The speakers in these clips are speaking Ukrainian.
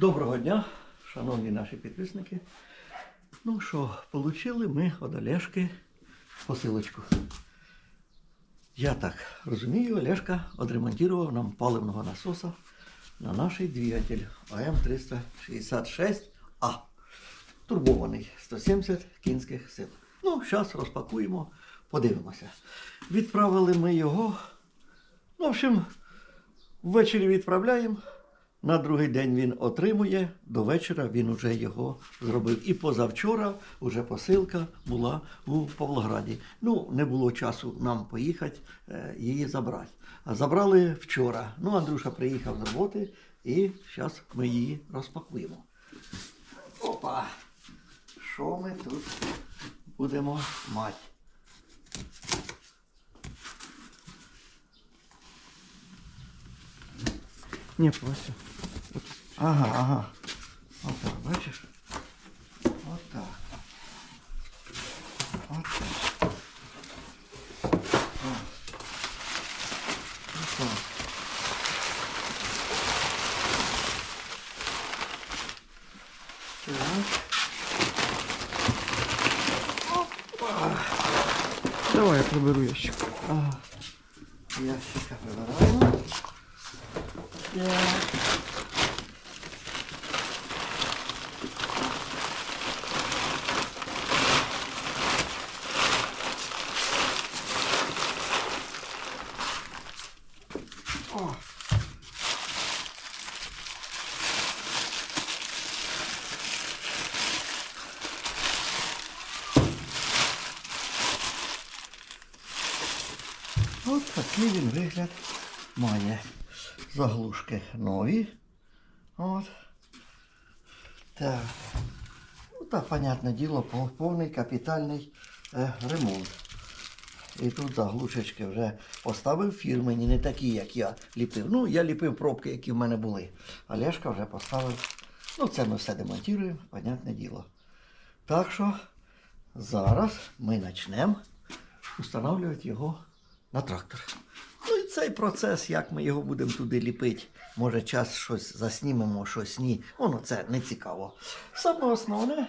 Доброго дня, шановні наші підписники. Ну що, отримали ми від Олешки посилочку. Я так розумію, Олешка відремонтував нам паливного насоса на наш двигатель АМ366А. Турбований 170 кінських сил. Ну, зараз розпакуємо, подивимося. Відправили ми його. Ну, в общем, ввечері відправляємо. На другий день він отримує, до вечора він уже його зробив. І позавчора вже посилка була у Павлограді. Ну, не було часу нам поїхати е, її забрати. А забрали вчора. Ну, Андрюша приїхав з роботи і зараз ми її розпакуємо. Опа! Що ми тут будемо мати? Ні, Вася. Ага, ага. Отак, бачиш? Отак. Отак. Отак. Так. Давай я приберу ящик. Ага. Ящика прибираємо. Так. Такий він вигляд має. Заглушки нові. От. Так. Ну, так, понятне діло, повний капітальний е, ремонт. І тут заглушечки вже поставив фірмені, не такі, як я ліпив. Ну, я ліпив пробки, які в мене були. А Лешка вже поставив. Ну, це ми все демонтуємо, понятне діло. Так що зараз ми почнемо встановлювати його на трактор. Ну і цей процес, як ми його будемо туди ліпити. Може, час щось заснімемо, щось ні. Воно це не цікаво. Саме основне,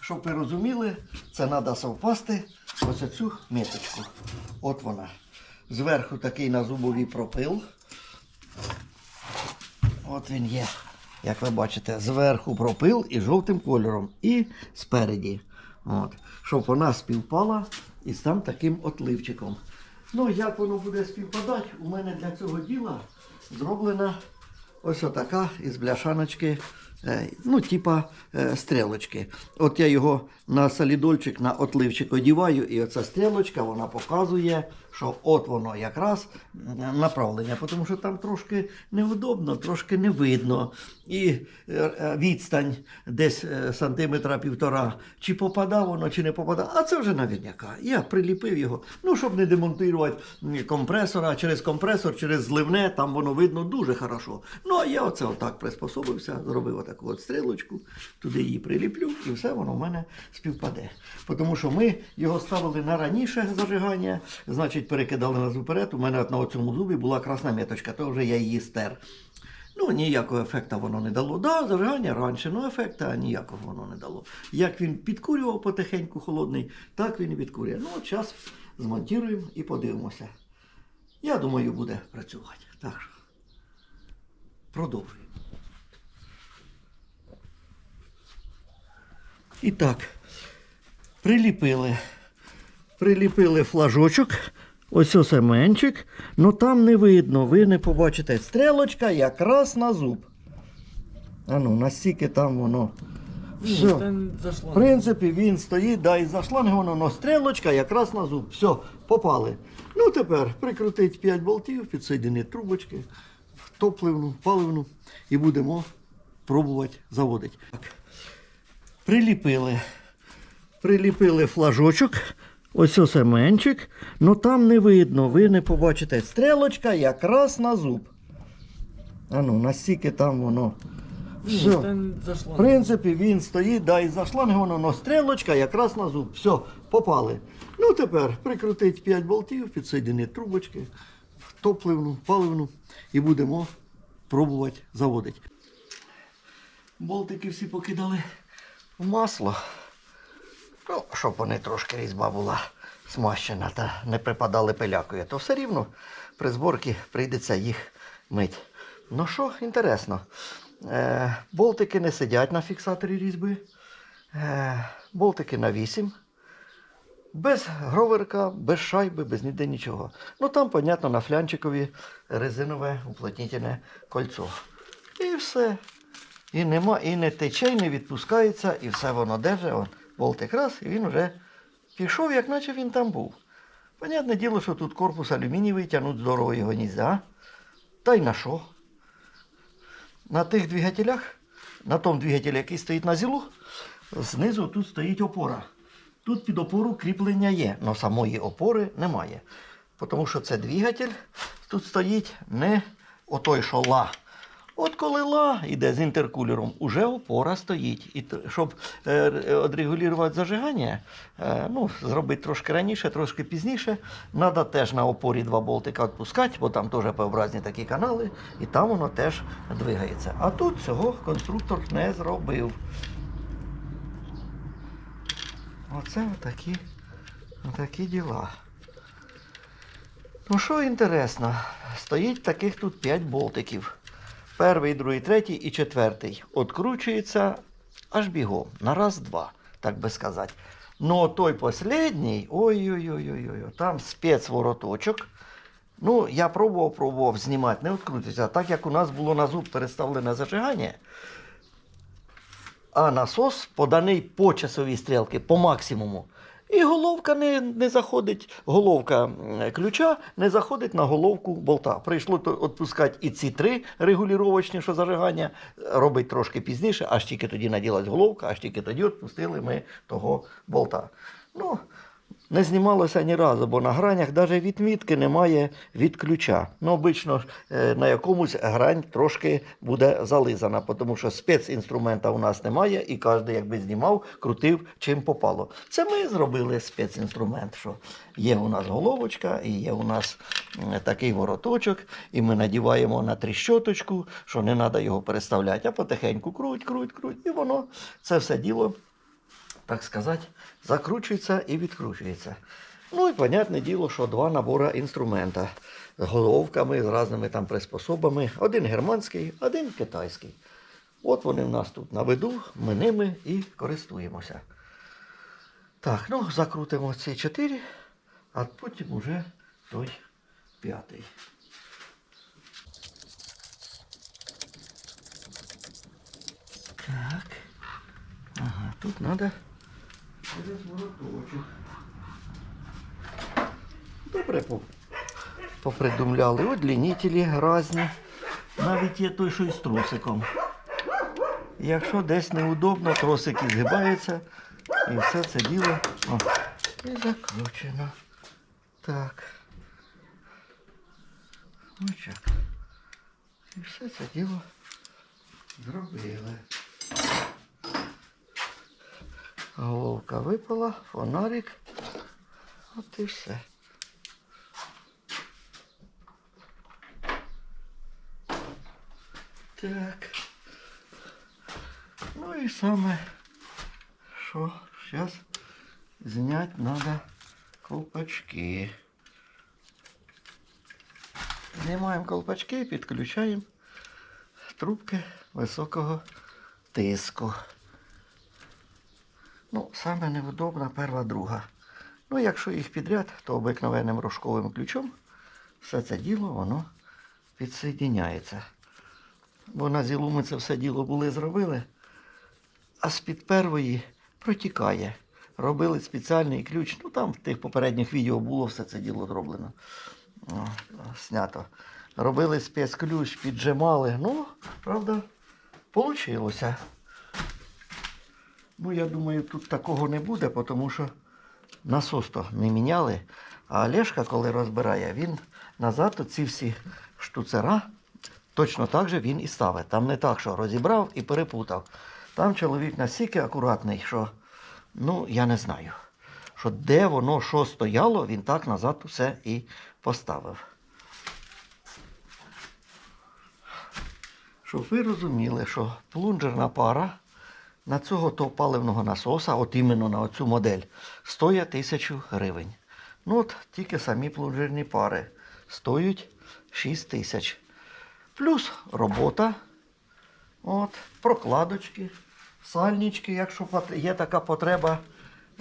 щоб ви розуміли, це треба совпасти ось цю міточку. От вона. Зверху такий на зубові пропил. От він є. Як ви бачите, зверху пропил і жовтим кольором. І спереді. От. Щоб вона співпала із там таким отливчиком. Ну, як воно буде співпадати, у мене для цього діла зроблена ось отака із бляшаночки, е, ну, типа е, стрілочки. От я його на солідольчик, на отливчик одіваю, і оця стрілочка вона показує, що от воно якраз направлення, тому що там трошки неудобно, трошки не видно. І е, відстань десь е, сантиметра півтора, чи попадав воно, чи не попадав. А це вже навірняка. Я приліпив його, ну, щоб не демонтувати компресора, через компресор, через зливне, там воно видно дуже хорошо. Ну, а я оце отак приспособився, зробив отаку от стрілочку, туди її приліплю, і все воно в мене співпаде. Тому що ми його ставили на раніше зажигання, значить, перекидали нас вперед. У мене на цьому зубі була красна меточка, то вже я її стер. Ну, ніякого ефекту воно не дало. Да, зажигання раніше, ну ефекта ніякого воно не дало. Як він підкурював потихеньку холодний, так він і підкурює. Ну, от зараз змонтуємо і подивимося. Я думаю, буде працювати. Так що продовжуємо. І так, приліпили. Приліпили флажочок. Ось ось семенчик. Ну там не видно, ви не побачите. Стрелочка якраз на зуб. А ну, настільки там воно. Все. В принципі, він стоїть, да, і за шланги воно, но стрілочка якраз на зуб. Все, попали. Ну тепер прикрутить 5 болтів, підсоєдинити трубочки, в топливну, паливну і будемо пробувати заводити. Так. Приліпили. Приліпили флажочок. Ось ось семенчик. Ну там не видно, ви не побачите. Стрілочка якраз на зуб. А ну, настільки там воно. Все. В принципі, він стоїть, да, і за шланги воно, но стрілочка якраз на зуб. Все, попали. Ну тепер прикрутить 5 болтів, підсоєдинити трубочки, в топливну, паливну і будемо пробувати заводити. болтики всі покидали в масло. Ну, щоб вони трошки різьба була смащена та не припадали пилякою, то все рівно при зборці прийдеться їх мить. Ну що, інтересно, е, болтики не сидять на фіксаторі різьби. Е, болтики на 8. Без гроверка, без шайби, без ніде нічого. Ну там, понятно, на флянчикові резинове уплотнительне кольцо. І все. І нема, і не тече, і не відпускається, і все воно держить. От, болтик раз, і він вже пішов, як наче він там був. Понятне діло, що тут корпус алюмінієвий, тягнуть здорово його нельзя. Та й на що? На тих двигателях, на тому двигателі, який стоїть на зілу, знизу тут стоїть опора. Тут під опору кріплення є, але самої опори немає. Тому що це двигатель, тут стоїть не отой, що ла. От коли ла йде з інтеркулером, уже опора стоїть. І щоб е, відрегулювати зажигання, е, ну, зробити трошки раніше, трошки пізніше, треба теж на опорі два болтика відпускати, бо там теж П-образні такі канали, і там воно теж двигається. А тут цього конструктор не зробив. Оце отакі, отакі діла. Ну що інтересно, стоїть таких тут 5 болтиків. Перший, другий, третій і четвертий. Откручується аж бігом, на раз-два, так би сказати. Ну, той последній, ой-ой-ой, там спецвороточок. Ну, я пробував, пробував знімати, не відкрутиться. Так як у нас було на зуб переставлене зажигання, а насос поданий по часовій стрілці, по максимуму. І головка не, не заходить, головка ключа не заходить на головку болта. Прийшло то відпускати і ці три регулювачні, що зажигання, робить трошки пізніше, аж тільки тоді наділась головка, аж тільки тоді відпустили ми того болта. Ну, не знімалося ні разу, бо на гранях навіть відмітки немає від ключа. Ну, обично е, на якомусь грань трошки буде зализана, тому що спецінструмента у нас немає, і кожен, якби знімав, крутив чим попало. Це ми зробили спецінструмент, що є у нас головочка, і є у нас такий вороточок, і ми надіваємо на тріщоточку, що не треба його переставляти, а потихеньку круть, круть, круть, і воно це все діло так сказати, закручується і відкручується. Ну і понятне діло, що два набори інструмента з головками, з різними там приспособами. Один германський, один китайський. От вони в нас тут на виду, ми ними і користуємося. Так, ну закрутимо ці чотири, а потім уже той п'ятий. Так. Ага, тут треба через вороточок. Добре попридумляли. Удлінителі різні. Навіть є той, що із тросиком. Якщо десь неудобно, тросики згибаються. І все це діло о, і закручено. Так. Ось так. І все це діло зробили. Головка випала, фонарик. От і все. Так. Ну і саме, що зараз зняти треба колпачки. Знімаємо колпачки і підключаємо трубки високого тиску. Ну, саме невдобна перша друга. Ну, якщо їх підряд, то обикновенним рожковим ключом все це діло воно підсоєдняється. Бо на зілу ми це все діло були зробили, а з-під первої протікає. Робили спеціальний ключ. Ну там в тих попередніх відео було все це діло зроблено. О, снято. Робили спецключ, піджимали. Ну, правда, вийшло. Ну, я думаю, тут такого не буде, тому що насос то не міняли. А Олешка, коли розбирає, він назад ці всі штуцера точно так же він і ставить. Там не так, що розібрав і перепутав. Там чоловік настільки акуратний, що ну, я не знаю, що де воно що стояло, він так назад усе і поставив. щоб ви розуміли, що плунжерна пара на цього то паливного насоса, от іменно на оцю модель, стоїть тисячу гривень. Ну от тільки самі плунжерні пари стоять 6 тисяч. Плюс робота, от, прокладочки, сальнички, якщо є така потреба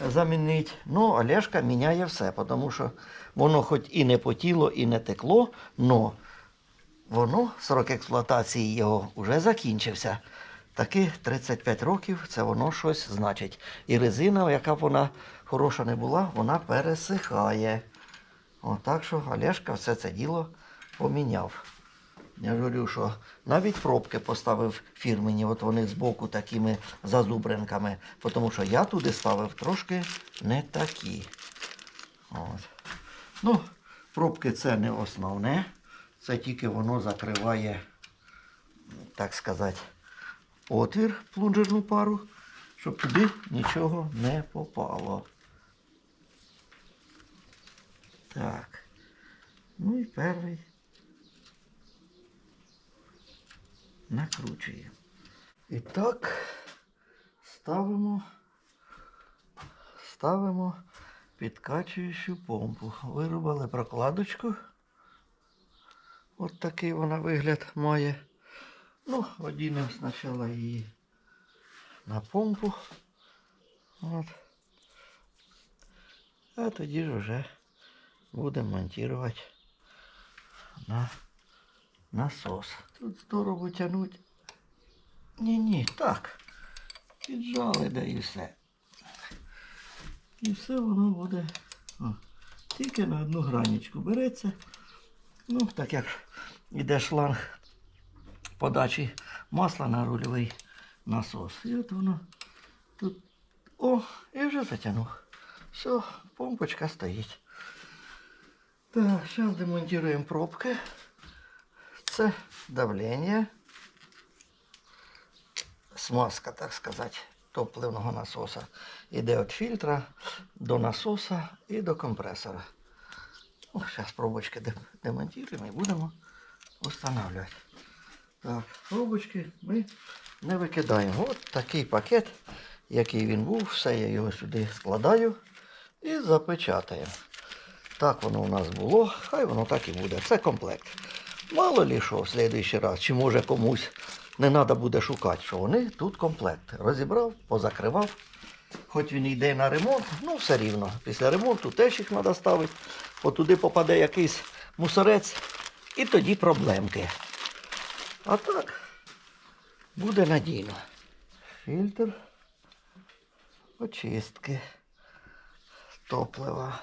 е, замінити. Ну, Олешка міняє все, тому що воно хоч і не потіло, і не текло, але воно, срок експлуатації його вже закінчився. Таки 35 років це воно щось значить. І резина, яка б вона хороша не була, вона пересихає. От, так що Олешка все це діло поміняв. Я говорю, що навіть пробки поставив фірмені, от вони збоку такими зазубринками, тому що я туди ставив трошки не такі. От. Ну, пробки це не основне. Це тільки воно закриває, так сказати, отвір плунжерну пару, щоб туди нічого не попало. Так. Ну і перший. Накручуємо. І так ставимо, ставимо підкачуючу помпу. Вирубали прокладочку. От такий вона вигляд має. Ну, одінемо спочатку її на помпу. От. А тоді ж вже будемо монтувати на насос. Тут здорово тянуть. Ні-ні, так. Піджали, да і все. І все воно буде. О, тільки на одну гранічку береться. Ну, так як іде шланг подачі масла на рульовий насос. І от воно тут. О, і вже затягнув. Все, помпочка стоїть. Так, зараз демонтуємо пробки. Це давлення. Смазка, так сказати, топливного насоса. Іде від фільтра до насоса і до компресора. Зараз пробочки демонтуємо і будемо встановлювати. Так, пробочки ми не викидаємо. От такий пакет, який він був, все я його сюди складаю і запечатаємо. Так воно у нас було, хай воно так і буде. Це комплект. Мало лі що в слідуючий раз, чи може комусь не треба буде шукати, що вони тут комплект. Розібрав, позакривав. Хоч він йде на ремонт, ну все рівно. Після ремонту теж їх треба ставити. От туди попаде якийсь мусорець, і тоді проблемки. А так буде надійно. Фільтр очистки топлива.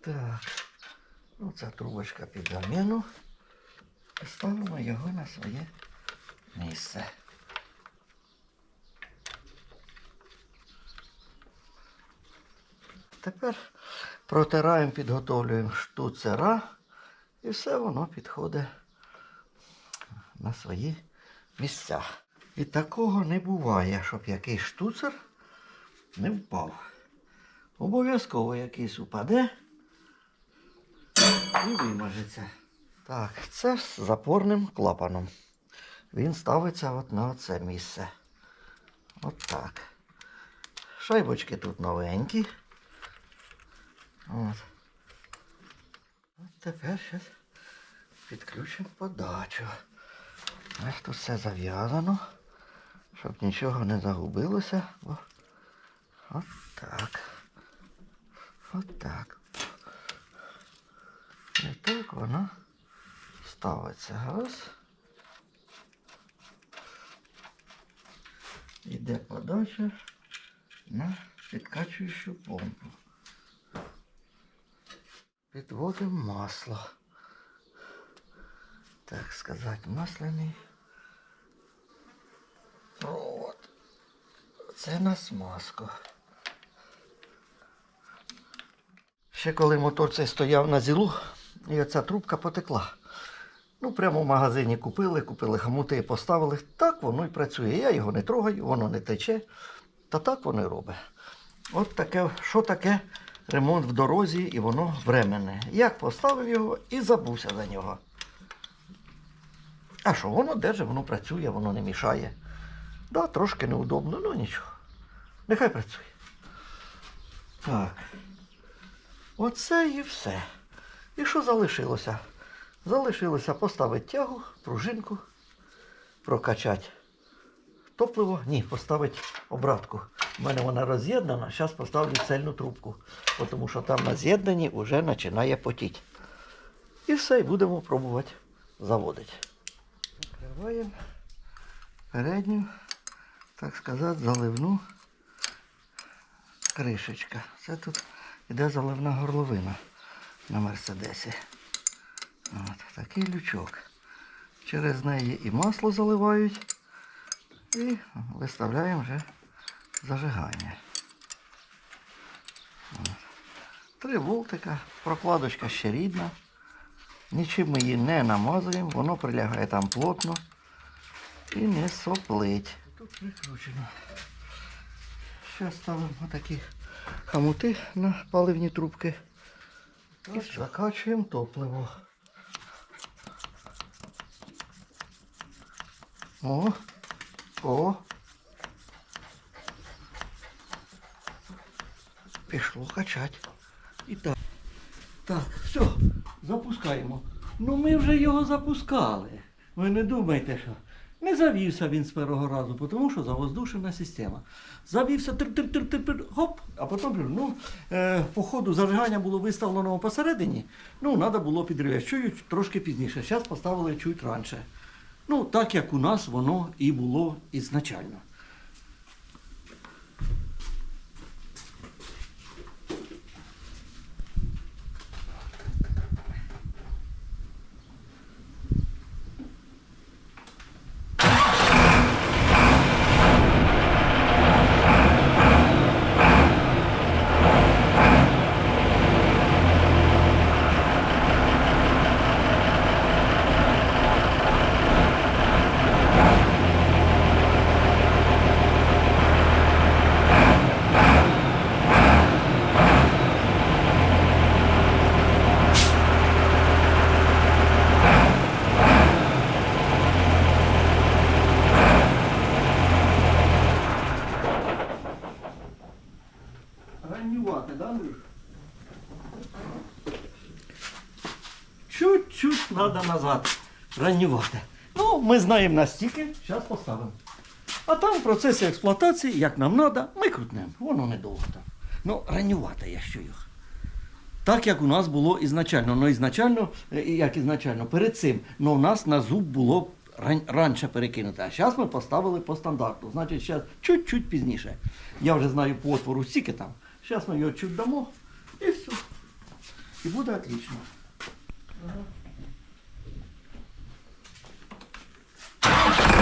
Так, ну ця трубочка під заміну. Ставимо його на своє місце. Тепер протираємо, підготовлюємо штуцера і все воно підходить на свої місця. І такого не буває, щоб якийсь штуцер не впав. Обов'язково якийсь упаде і вимажеться. Так, це з запорним клапаном. Він ставиться от на це місце. От так. Шайбочки тут новенькі. От. От тепер зараз підключимо подачу. Ось тут все зав'язано, щоб нічого не загубилося. О. От так. От так. І так воно ставиться. Раз. Іде подача на підкачуючу помпу. Підводимо масло. Так сказати, масляний провод. Це на смазку. Ще коли мотор цей стояв на зілу, і оця трубка потекла. Ну, прямо в магазині купили, купили хомути і поставили. Так воно і працює. Я його не трогаю, воно не тече. Та так воно і робить. От таке, що таке ремонт в дорозі, і воно временне. Як поставив його і забувся за нього. А що, воно держить, воно працює, воно не мішає. Да, трошки неудобно, ну нічого. Нехай працює. Так. Оце і все. І що залишилося? Залишилося поставити тягу, пружинку, прокачати топливо. Ні, поставити обратку. У мене вона роз'єднана, зараз поставлю цельну трубку, тому що там на з'єднанні вже починає потіти. І все, і будемо пробувати заводити. Закриваємо передню, так сказати, заливну кришечка. Це тут іде заливна горловина на Мерседесі. От, такий лючок. Через неї і масло заливають, і виставляємо вже зажигання. Три волтика, прокладочка ще рідна. Нічим ми її не намазуємо, воно прилягає там плотно і не соплить. Тут прикручено. Зараз ставимо такі хамути на паливні трубки. І закачуємо топливо. О, о. Пішло качати. І так. Так, все, запускаємо. Ну ми вже його запускали. Ви не думайте, що. Не завівся він з першого разу, тому що завоздушена система. Завівся тир-тир-тир-тир, гоп, а потім, ну, е, по ходу зажигання було виставлено посередині, ну, треба було підривати. Чуть трошки пізніше. Зараз поставили чуть раніше. Ну, так як у нас воно і було ізначально. Раннювати, да, Андрюш? Чуть-чуть треба назад. Раннювати. Ну, ми знаємо настільки, зараз поставимо. А там в процесі експлуатації, як нам треба, ми крутнемо. Воно недовго там. Ну, раннювати я що їх. Так як у нас було ізначально. Ну, ізначально, е, як ізначально, перед цим, ну у нас на зуб було ран- раніше перекинуто. А зараз ми поставили по стандарту. Значить, зараз чуть-чуть пізніше. Я вже знаю по отвору стільки там. Зараз ми його чуть дамо і все. І буде отлично. Thank you.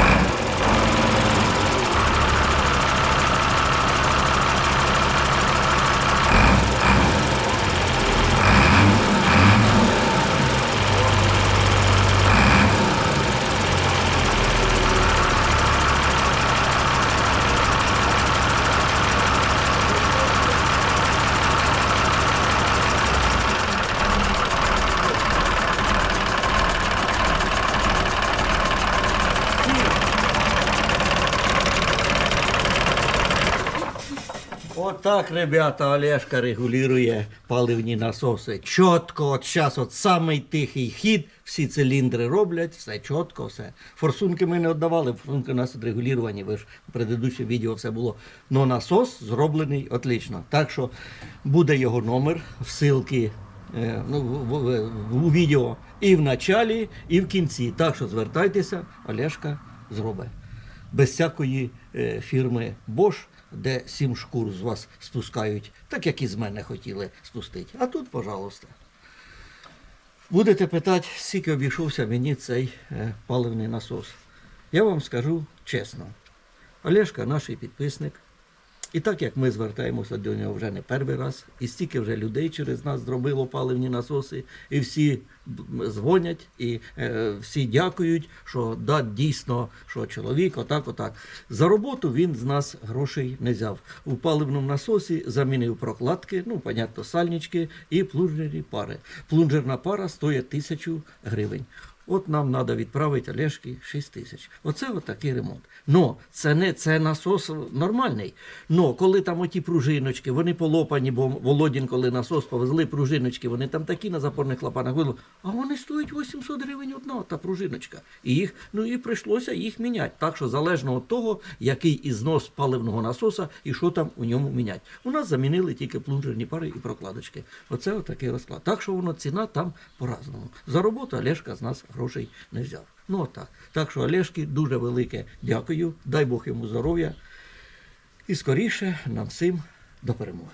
Отак, ребята, Олешка регулює паливні насоси. Чітко, от зараз от самий тихий хід, всі циліндри роблять, все чітко, все. Форсунки ми не віддавали, форсунки у нас відрегуліровані, ви ж в предыдущому відео все було. Но насос зроблений отлично. Так що буде його номер, всилки е, ну, в, в, в- у відео і в началі, і в кінці. Так що звертайтеся, Олешка зробить без всякої е, фірми Bosch, де сім шкур з вас спускають, так як і з мене хотіли спустити. А тут, пожалуйста. Будете питати, скільки обійшовся мені цей е, паливний насос. Я вам скажу чесно. Олешка наш підписник. І так як ми звертаємося до нього вже не перший раз, і стільки вже людей через нас зробило паливні насоси, і всі дзвонять, і е, всі дякують, що да, дійсно, що чоловік отак, отак. За роботу він з нас грошей не взяв. У паливному насосі замінив прокладки, ну, понятно, сальнички і плунжерні пари. Плунжерна пара стоїть тисячу гривень. От нам треба відправити Олешки 6 тисяч. Оце от такий ремонт. Но це не це насос нормальний. Но коли там оті пружиночки, вони полопані, бо Володін, коли насос повезли пружиночки, вони там такі на запорних клапанах були, а вони стоять 800 гривень одна, та пружиночка. І їх, ну і прийшлося їх міняти. Так що залежно від того, який ізнос паливного насоса і що там у ньому міняти. У нас замінили тільки плунжерні пари і прокладочки. Оце отакий розклад. Так що воно ціна там по-разному. За роботу Олешка з нас грошей не взяв. Ну так. Так що Олешки дуже велике дякую. Дай Бог йому здоров'я. І скоріше нам всім до перемоги.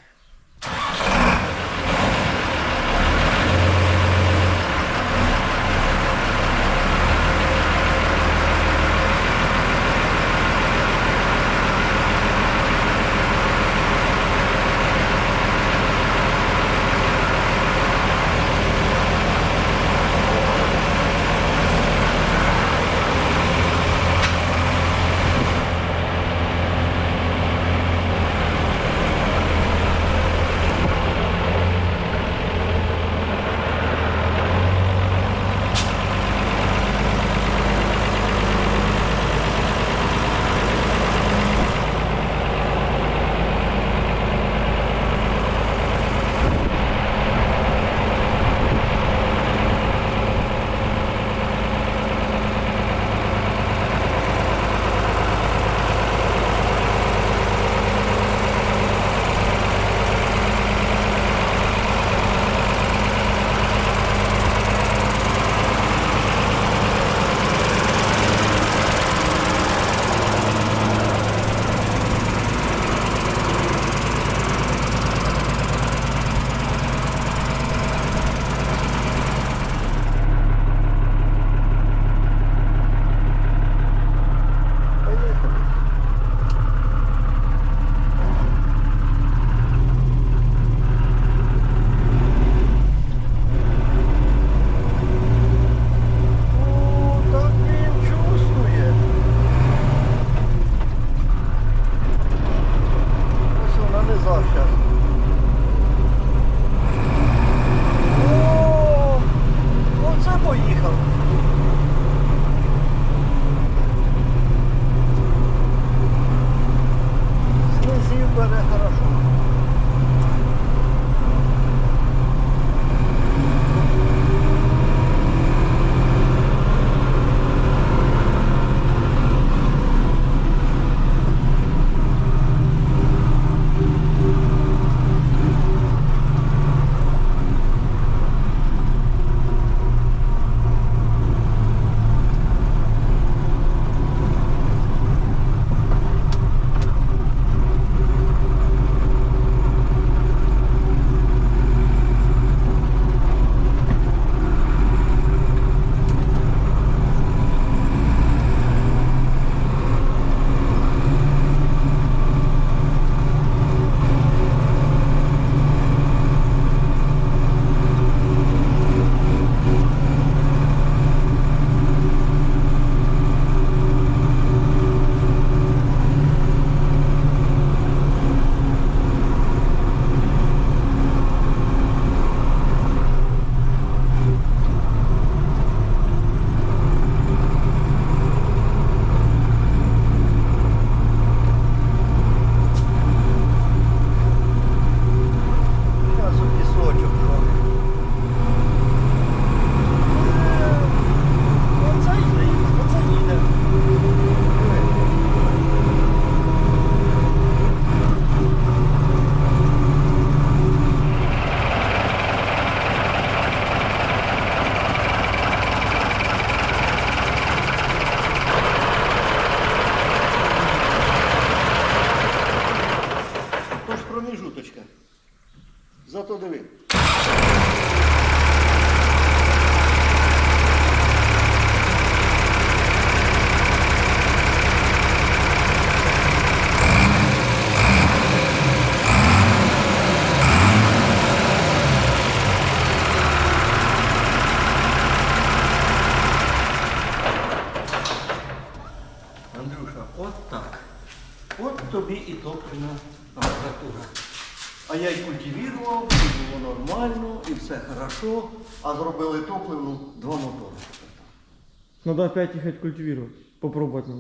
Надо опять їхати культивувати. Попробувати.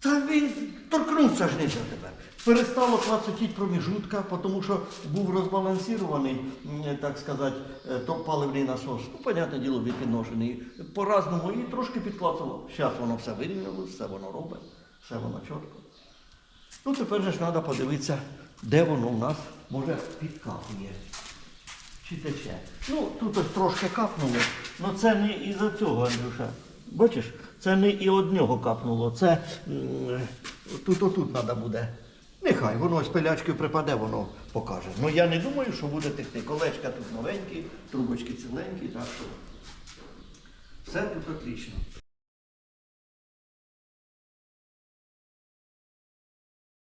Та він торкнувся ж нельзя тепер. Перестало клацати проміжутка, тому що був розбалансований, м, так сказати, е, топ-паливний насос. Ну, понятне діло, відпіношений. По-разному і трошки підклацало. Зараз воно все вирівняло, все воно робить, все воно чітко. Ну, тепер же ж треба подивитися, де воно в нас може підкапує. Чи тече. Ну, тут ось трошки капнуло, але це не із-за цього, Андрюша. Бачиш, це не і од нього капнуло, це тут отут треба буде. Нехай, воно з пилячкою припаде, воно покаже. Ну я не думаю, що буде текти. Колечка тут новенькі, трубочки ціленькі, так що все тут отлично.